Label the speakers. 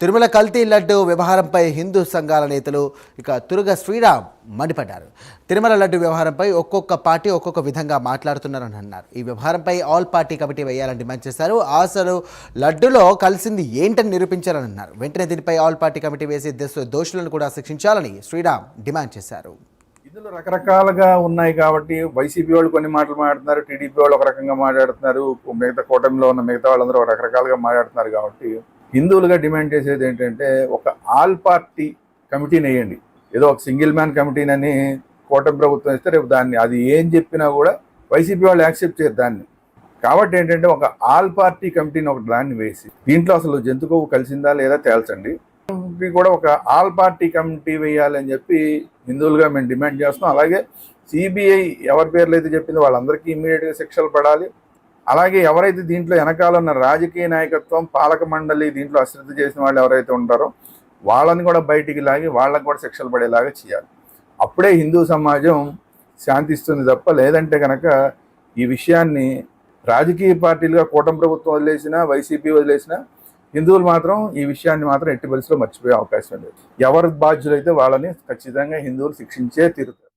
Speaker 1: తిరుమల కల్తీ లడ్డు వ్యవహారంపై హిందూ సంఘాల నేతలు ఇక తురుగ శ్రీరామ్ మండిపడ్డారు. తిరుమల లడ్డు వ్యవహారంపై ఒక్కొక్క పార్టీ ఒక్కొక్క విధంగా మాట్లాడుతున్నారని అన్నారు. ఈ వ్యవహారంపై ఆల్ పార్టీ కమిటీ వేయాలని డిమాండ్ చేశారు. అసలు లడ్డులో కలిసింది ఏంటని నిరూపించాలని అన్నారు. వెంటనే దీనిపై ఆల్ పార్టీ కమిటీ వేసి దోషులను కూడా శిక్షించాలని శ్రీరామ్ డిమాండ్ చేశారు.
Speaker 2: ఇందులో రకరకాలుగా ఉన్నాయి కాబట్టి వైసీపీ వాళ్ళు కొన్ని మాటలు మాట్లాడుతున్నారు టీడీపీ వాళ్ళు ఒక రకంగా మాట్లాడుతున్నారు మిగతా కూటమిలో ఉన్న మిగతా వాళ్ళందరూ రకరకాలుగా మాట్లాడుతున్నారు కాబట్టి హిందువులుగా డిమాండ్ చేసేది ఏంటంటే ఒక ఆల్ పార్టీ కమిటీని వేయండి ఏదో ఒక సింగిల్ మ్యాన్ కమిటీనని కూటమి ప్రభుత్వం ఇస్తే రేపు దాన్ని అది ఏం చెప్పినా కూడా వైసీపీ వాళ్ళు యాక్సెప్ట్ చేయరు దాన్ని. కాబట్టి ఏంటంటే ఒక ఆల్ పార్టీ కమిటీని ఒక దాన్ని వేసి దీంట్లో అసలు జంతుకోవు కలిసిందా లేదా తేల్చండి. కూడా ఒక ఆల్ పార్టీ కమిటీ వేయాలని చెప్పి హిందువులుగా మేము డిమాండ్ చేస్తున్నాం. అలాగే సిబిఐ ఎవరి పేర్లు అయితే చెప్పిందో వాళ్ళందరికీ ఇమీడియట్గా శిక్షలు పడాలి. అలాగే ఎవరైతే దీంట్లో వెనకాల ఉన్న రాజకీయ నాయకత్వం పాలక మండలి దీంట్లో అశ్రద్ధ చేసిన వాళ్ళు ఎవరైతే ఉంటారో వాళ్ళని కూడా బయటికి లాగి వాళ్ళకి కూడా శిక్షలు పడేలాగా చేయాలి. అప్పుడే హిందూ సమాజం శాంతిస్తుంది తప్ప లేదంటే కనుక ఈ విషయాన్ని రాజకీయ పార్టీలుగా కూటమి ప్రభుత్వం వదిలేసినా వైసీపీ వదిలేసినా హిందువులు మాత్రం ఈ విషయాన్ని మాత్రం ఎట్టి పరిస్థితుల్లో మర్చిపోయే అవకాశం లేదు. ఎవరు బాధ్యులైతే వాళ్ళని ఖచ్చితంగా హిందువులు శిక్షించే తీరుతారు.